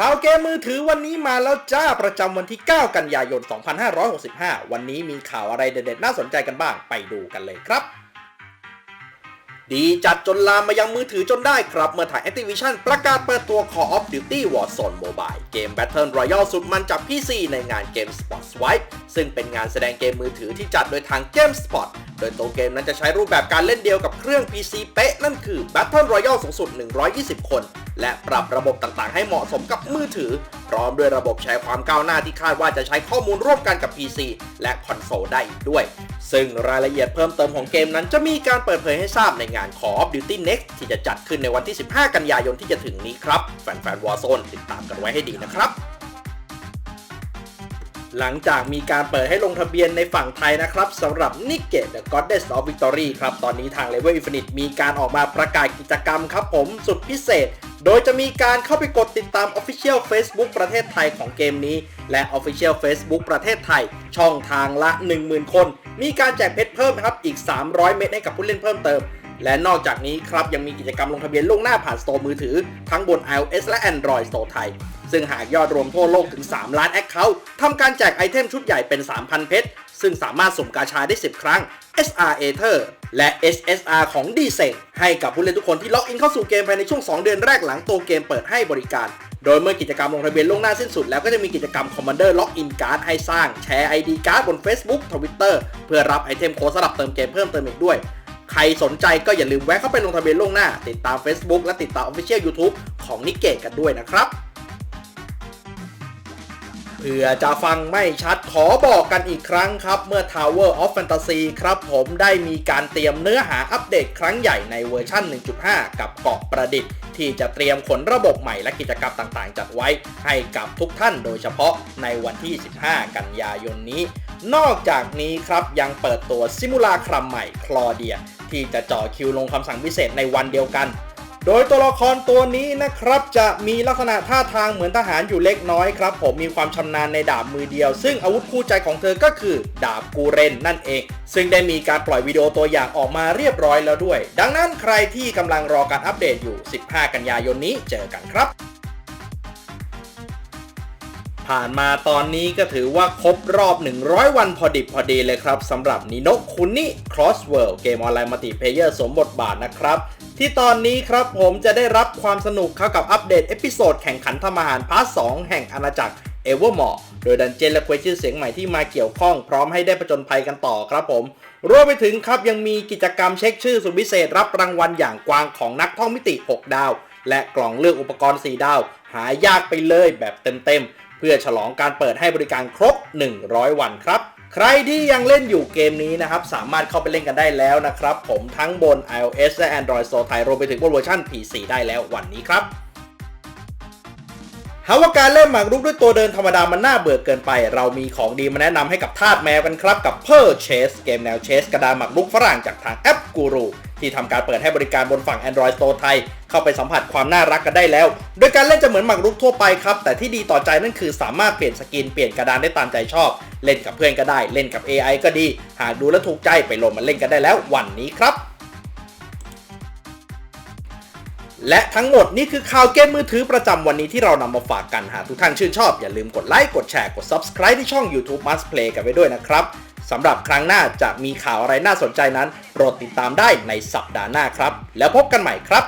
ข่าวเกมมือถือวันนี้มาแล้วจ้าประจำวันที่ 9 กันยายน 2565 วันนี้มีข่าวอะไรเด็ดๆ น่าสนใจกันบ้างไปดูกันเลยครับ ดีจัดจนลามมายังมือถือจนได้ครับ เมื่อถ่าย Activision ประกาศเปิดตัว Call of Duty Warzone Mobile เกม Battle Royale สุดมันจาก PC ในงาน GameSpot Swipe ซึ่งเป็นงานแสดงเกมมือถือที่จัดโดยทาง GameSpot โดยตัวเกมนั้นจะใช้รูปแบบการเล่นเดียวกับเครื่อง PC เป๊ะนั่นคือ Battle Royale สูงสุด 120 คน และปรับระบบต่างๆ ให้เหมาะสมกับมือถือ พร้อมด้วยระบบแชร์ความก้าวหน้าที่คาดว่าจะใช้ข้อมูลร่วมกันกับ PC และคอนโซลได้อีกด้วย ซึ่งรายละเอียดเพิ่มเติมของเกมนั้นจะมีการเปิดเผยให้ทราบในงาน Call of Duty Next ที่จะจัดขึ้นในวันที่ 15 กันยายนที่จะถึงนี้ครับ แฟนๆ Warzone ติดตามกันไว้ให้ดีนะครับ หลังจากมีการเปิดให้ลงทะเบียนในฝั่งไทยนะครับสำหรับ n i k e The Goddess of Victory ครับ ตอนนี้ทาง Level Infinite มีการออกมาประกาศกิจกรรมครับผมสุดพิเศษ โดยจะมีการเข้าไปกดติดตาม Official Facebook ประเทศไทยของเกมนี้ และ Official Facebook ประเทศไทย ช่องทางละ 10,000 คน มีการแจกเพชรเพิ่มครับอีก 300 เม็ดให้กับผู้เล่นเพิ่มเติมและนอกจากนี้ครับ ยังมีกิจกรรมลงทะเบียนล่วงหน้าผ่านสโตร์มือถือ ทั้งบน iOS และ Android Store ไทย ซึ่งหากยอดรวมทั่วโลกถึง 3 ล้านแอคเคาท์ทำการแจกไอเทมชุดใหญ่เป็น 3,000 เพชร ซึ่งสามารถสุ่มกาชาได้ 10 ครั้ง SR Ether และ SSR ของ d s e ให้กับผู้เล่นทุกคนที่ล็อกอินเข้าสู่เกมภายในช่วง 2 เดือนแรกหลังตัวเกมเปิดให้บริการ โดยเมื่อกิจกรรมลงทะเบียนล่วงหน้าสิ้นสุดแล้วก็จะมีกิจกรรม Commander Login Card ให้สร้าง แชร์ ID Card บน Facebook Twitter เพื่อรับไอเทมโค้ดสำหรับเติมเกมเพิ่มเติมอีกด้วยใครสนใจก็อย่าลืมแวะเข้าไปลงทะเบียนล่วงหน้า ติดตาม Facebook และติดตาม Official YouTube ของนิเกตกันด้วยนะครับ เพื่อจะฟังไม่ชัดขอบอกกันอีกครั้งครับ เมื่อ Tower of Fantasy ครับผมได้มีการเตรียมเนื้อหาอัปเดตครั้งใหญ่ในเวอร์ชัน1.5 กับเกาะประดิษฐ์ ที่จะเตรียมขนระบบใหม่และกิจกรรมต่างๆ จัดไว้ให้กับทุกท่านโดยเฉพาะในวันที่ 15 กันยายนนี้ นอกจากนี้ครับยังเปิดตัวซิมูลาครัมใหม่คลอเดีย ที่จะเจ่อคิวลงคำสั่งพิเศษในวันเดียวกัน โดยตัวละครตัวนี้นะครับจะมีลักษณะท่าทางเหมือนทหารอยู่เล็กน้อยครับ ผมมีความชำนาญในดาบมือเดียว ซึ่งอาวุธคู่ใจของเธอก็คือ ดาบกูเรนนั่นเอง ซึ่งได้มีการปล่อยวิดีโอตัวอย่างออกมาเรียบร้อยแล้วด้วย ดังนั้นใครที่กำลังรอการอัปเดตอยู่ 15 กันยายนนี้เจอกันครับ ผ่านมาตอนนี้ก็ถือว่าครบรอบ 100 วันพอดิบพอดีเลยครับสำหรับนิโนคุนิ Cross World เกมออนไลน์มัลติเพเยอร์สมบทบาทนะครับ ที่ตอนนี้ครับผมจะได้รับความสนุกเข้ากับอัปเดตเอพิโซดแข่งขันทำอาหารพาร์ท 2 แห่งอาณาจักรเอเวอร์มอร์โดยดันเจนและเควชื่อเสียงใหม่ที่มาเกี่ยวข้องพร้อมให้ได้ประจนภัยกันต่อครับผมรวมไปถึงครับยังมีกิจกรรมเช็คชื่อสุดพิเศษรับรางวัลอย่างกวางของนักท่องมิติ 6 ดาว และกล่องเลือกอุปกรณ์ 4 ดาว หายากไปเลยแบบเต็มๆ เพื่อฉลองการเปิดให้บริการครบ 100 วันครับ ใครที่ยังเล่นอยู่เกมนี้นะครับ สามารถเข้าไปเล่นกันได้แล้วนะครับ ผมทั้งบน iOS และ Android Store ไทยรวมไปถึงบนเวอร์ชัน PC ได้แล้ววันนี้ครับหากว่าการเริ่มหมากรุกด้วยตัวเดินธรรมดามันน่าเบื่อเกินไป เรามีของดีมาแนะนำให้กับทาสแมวกันครับ กับ p e r Chase เกมแนวเชสกระดานหมากรุกฝรั่งจากทางแอปกูรู ที่ทำการเปิดให้บริการบนฝั่ง Android Store ไทย เข้าไปสัมผัสความน่ารักกันได้แล้ว โดยการเล่นจะเหมือนหมากรุกทั่วไปครับ แต่ที่ดีต่อใจนั่นคือสามารถเปลี่ยนสกินเปลี่ยนกระดานได้ตามใจชอบ เล่นกับเพื่อนก็ได้ เล่นกับ AI ก็ดี หากดูแล้วถูกใจไปโหลดมาเล่นกันได้แล้ววันนี้ครับและทั้งหมดนี่คือข่าวเกมมือถือประจำวันนี้ที่เรานำมาฝากกัน หากทุกท่านชื่นชอบ อย่าลืมกดไลค์ กดแชร์ กด Subscribe ที่ช่อง YouTube Must Play กันไว้ด้วยนะครับ สำหรับครั้งหน้าจะมีข่าวอะไรน่าสนใจนั้นโปรดติดตามได้ในสัปดาห์หน้าครับ แล้วพบกันใหม่ครับ